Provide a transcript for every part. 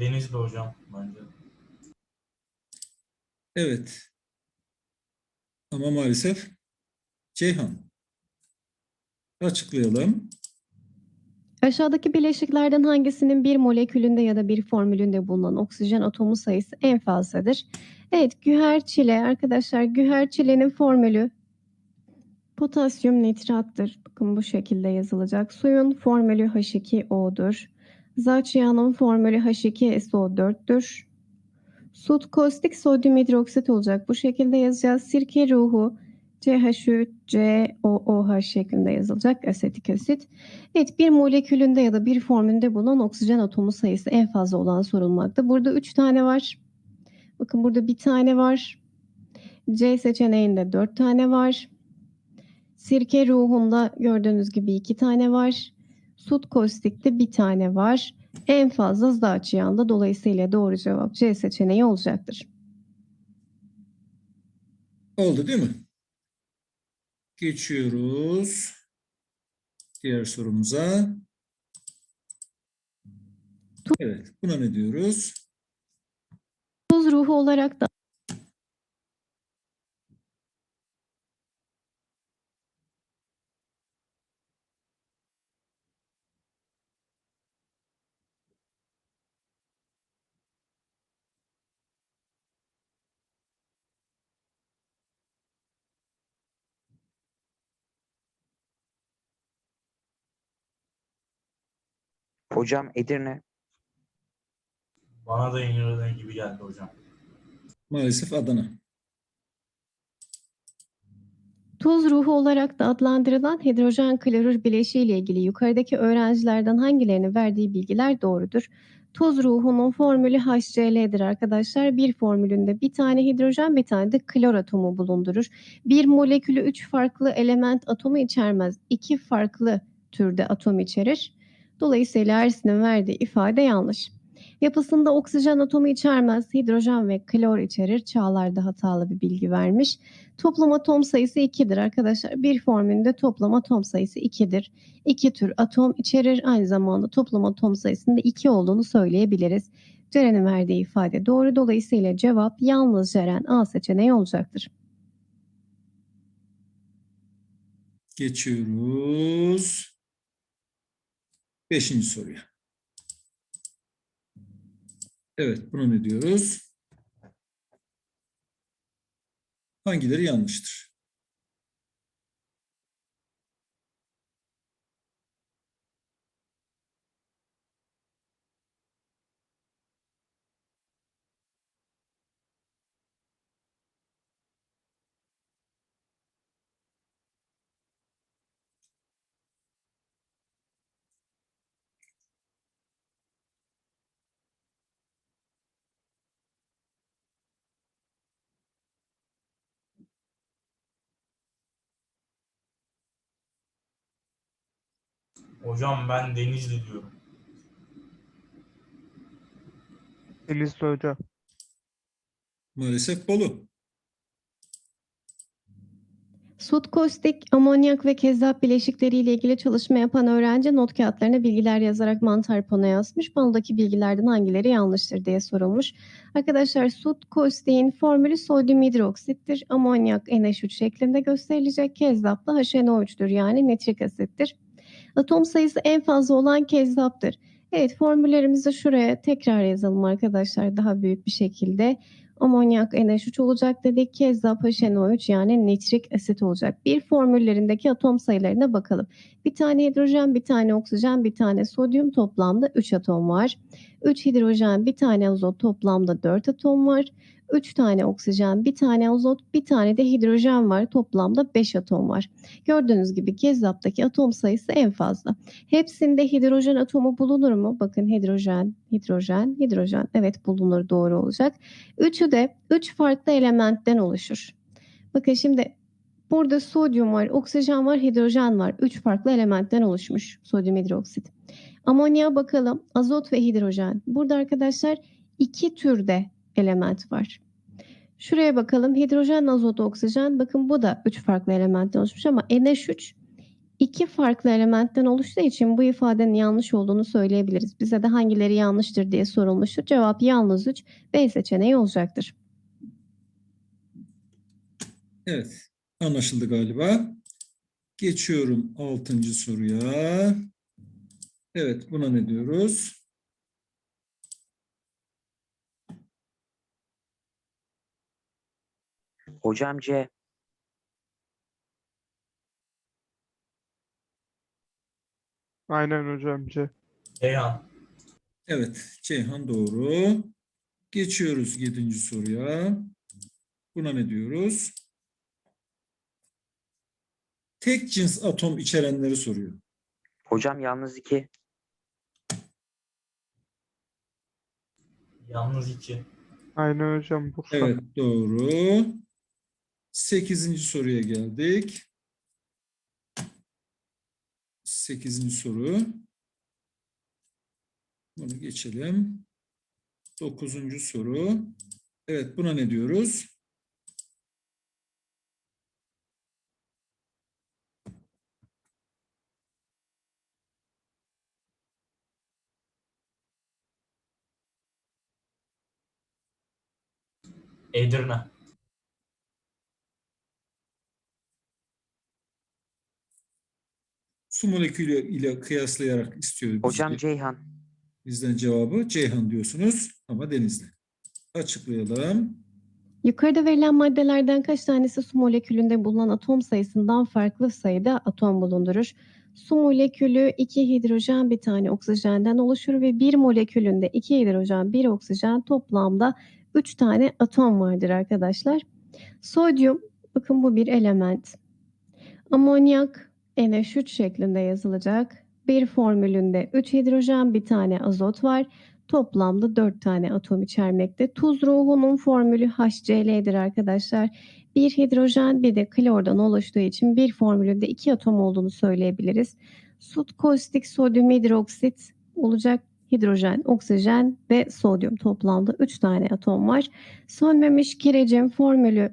Denizli hocam bence. Evet. Ama maalesef Ceyhan. Açıklayalım. Aşağıdaki bileşiklerden hangisinin bir molekülünde ya da bir formülünde bulunan oksijen atomu sayısı en fazladır? Evet, güherçile arkadaşlar güherçilenin formülü potasyum nitrattır. Bakın bu şekilde yazılacak. Suyun formülü H2O'dur. Zaçyanın formülü H2SO4'tür. Sut kostik sodyum hidroksit olacak. Bu şekilde yazacağız. Sirke ruhu CH3, COOH şeklinde yazılacak asetik asit. Evet bir molekülünde ya da bir formülünde bulunan oksijen atomu sayısı en fazla olan sorulmakta. Burada 3 tane var. Bakın burada bir tane var. C seçeneğinde 4 tane var. Sirke ruhunda gördüğünüz gibi 2 tane var. Sut kostikte bir tane var. En fazla Zaçiyan'da dolayısıyla doğru cevap C seçeneği olacaktır. Oldu değil mi? Geçiyoruz. Diğer sorumuza. Evet. Buna ne diyoruz? Tuz ruhu olarak da Hocam Edirne. Bana da İngilizce gibi geldi hocam. Maalesef Adana. Tuz ruhu olarak da adlandırılan hidrojen klorür bileşiği ile ilgili yukarıdaki öğrencilerden hangilerinin verdiği bilgiler doğrudur? Tuz ruhunun formülü HCl'dir arkadaşlar. Bir formülünde bir tane hidrojen bir tane de klor atomu bulundurur. Bir molekülü üç farklı element atomu içermez. İki farklı türde atom içerir. Dolayısıyla Ersin'in verdiği ifade yanlış. Yapısında oksijen atomu içermez. Hidrojen ve klor içerir. Çağlar da hatalı bir bilgi vermiş. Toplam atom sayısı 2'dir arkadaşlar. Bir formülünde toplam atom sayısı 2'dir. İki tür atom içerir. Aynı zamanda toplam atom sayısında 2 olduğunu söyleyebiliriz. Ceren'in verdiği ifade doğru. Dolayısıyla cevap yalnız Ceren A seçeneği olacaktır. Geçiyoruz. Beşinci soruya. Evet. Buna ne diyoruz? Hangileri yanlıştır? Hocam ben Denizli diyorum. Denizli hocam. Maalesef Bolu. Sut kostik, amonyak ve kezzap bileşikleri ile ilgili çalışma yapan öğrenci not kağıtlarına bilgiler yazarak mantar panoya yazmış. Panodaki bilgilerden hangileri yanlıştır diye sorulmuş. Arkadaşlar sut kostiğin formülü sodyum hidroksittir. Amonyak NH3 şeklinde gösterilecek. Kezzap da HNO3'tür yani nitrik asittir. Atom sayısı en fazla olan kezzaptır. Evet formüllerimizi şuraya tekrar yazalım arkadaşlar daha büyük bir şekilde. Amonyak NH3 olacak dedik. Kezzap HNO3 yani nitrik asit olacak. Bir formüllerindeki atom sayılarına bakalım. Bir tane hidrojen, bir tane oksijen, bir tane sodyum toplamda 3 atom var. 3 hidrojen, bir tane azot toplamda 4 atom var. 3 tane oksijen, bir tane azot, bir tane de hidrojen var. Toplamda 5 atom var. Gördüğünüz gibi Kezzap'taki atom sayısı en fazla. Hepsinde hidrojen atomu bulunur mu? Bakın hidrojen, hidrojen, hidrojen. Evet bulunur doğru olacak. Üçü de üç farklı elementten oluşur. Bakın şimdi burada sodyum var, oksijen var, hidrojen var. Üç farklı elementten oluşmuş sodyum hidroksit. Amonya'ya bakalım. Azot ve hidrojen. Burada arkadaşlar iki türde element var. Şuraya bakalım. Hidrojen, azot, oksijen. Bakın bu da üç farklı elementten oluşmuş ama NH3 iki farklı elementten oluştuğu için bu ifadenin yanlış olduğunu söyleyebiliriz. Bize de hangileri yanlıştır diye sorulmuştur. Cevap yalnız 3 B seçeneği olacaktır. Evet. Anlaşıldı galiba. Geçiyorum altıncı soruya. Evet buna ne diyoruz? Hocam C. Aynen hocam C. Ceyhan. Evet Ceyhan doğru. Geçiyoruz yedinci soruya. Buna ne diyoruz? Tek cins atom içerenleri soruyor. Hocam yalnız 2. Yalnız 2. Aynen hocam Bursa. Evet doğru. Sekizinci soruya geldik. Sekizinci soru. Bunu geçelim. Dokuzuncu soru. Evet buna ne diyoruz? Edirne. Su molekülü ile kıyaslayarak istiyor Hocam bizden, Ceyhan. bizden cevabı. Ceyhan diyorsunuz ama Denizli. Açıklayalım. Yukarıda verilen maddelerden kaç tanesi su molekülünde bulunan atom sayısından farklı sayıda atom bulundurur? Su molekülü 2 hidrojen bir tane oksijenden oluşur ve bir molekülünde 2 hidrojen bir oksijen toplamda 3 tane atom vardır arkadaşlar. Sodyum bakın bu bir element. Amonyak NH3 şeklinde yazılacak. Bir formülünde 3 hidrojen bir tane azot var. Toplamda 4 tane atom içermekte. Tuz ruhunun formülü HCl'dir arkadaşlar. Bir hidrojen bir de klordan oluştuğu için bir formülünde 2 atom olduğunu söyleyebiliriz. Sut kostik sodyum hidroksit olacak. Hidrojen, oksijen ve sodyum toplamda 3 tane atom var. Sönmemiş kirecin formülü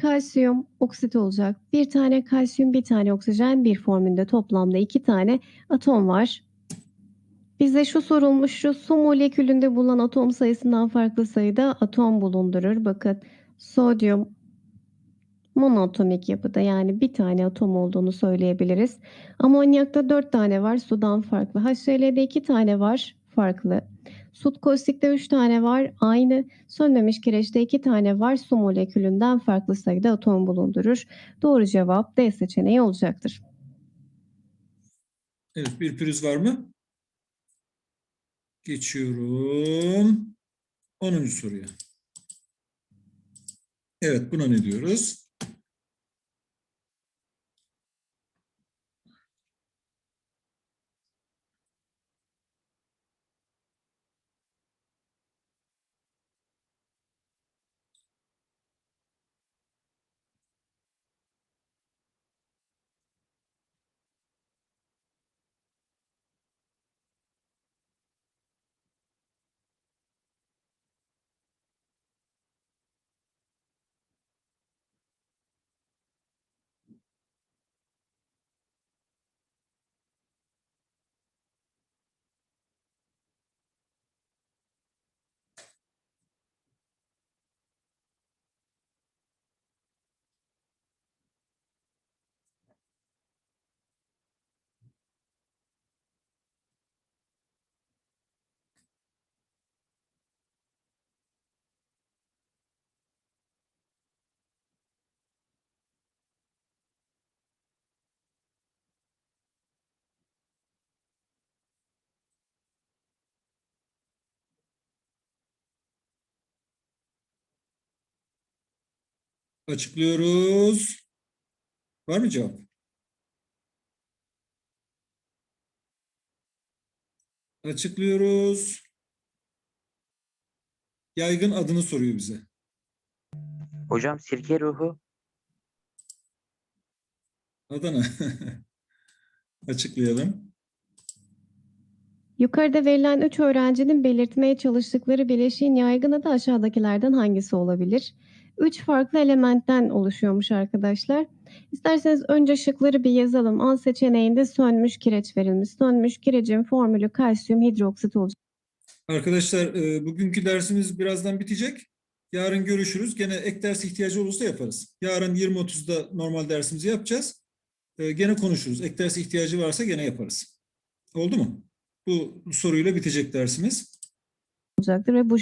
kalsiyum oksit olacak. Bir tane kalsiyum, bir tane oksijen, bir formülde toplamda 2 tane atom var. Bize şu sorulmuş, şu su molekülünde bulunan atom sayısından farklı sayıda atom bulundurur. Bakın sodyum monoatomik yapıda yani bir tane atom olduğunu söyleyebiliriz. Amonyakta 4 tane var sudan farklı. HCl'de 2 tane var farklı. Sut kostikte 3 tane var aynı. Sönmemiş kireçte 2 tane var su molekülünden farklı sayıda atom bulundurur. Doğru cevap D seçeneği olacaktır. Evet bir pürüz var mı? Geçiyorum. 10. soruya. Evet buna ne diyoruz? Açıklıyoruz. Var mı cevap? Açıklıyoruz. Yaygın adını soruyor bize. Hocam sirke ruhu. Adana. Açıklayalım. Yukarıda verilen 3 öğrencinin belirtmeye çalıştıkları bileşiğin yaygın adı aşağıdakilerden hangisi olabilir? 3 farklı elementten oluşuyormuş arkadaşlar. İsterseniz önce şıkları bir yazalım. A seçeneğinde sönmüş kireç verilmiş. Sönmüş kirecin formülü kalsiyum hidroksit olacak. Arkadaşlar e, bugünkü dersimiz birazdan bitecek. Yarın görüşürüz. Gene ek ders ihtiyacı olursa yaparız. Yarın 20.30'da normal dersimizi yapacağız. E, gene konuşuruz. Ek ders ihtiyacı varsa gene yaparız. Oldu mu? Bu soruyla bitecek dersimiz. olacaktır ve bu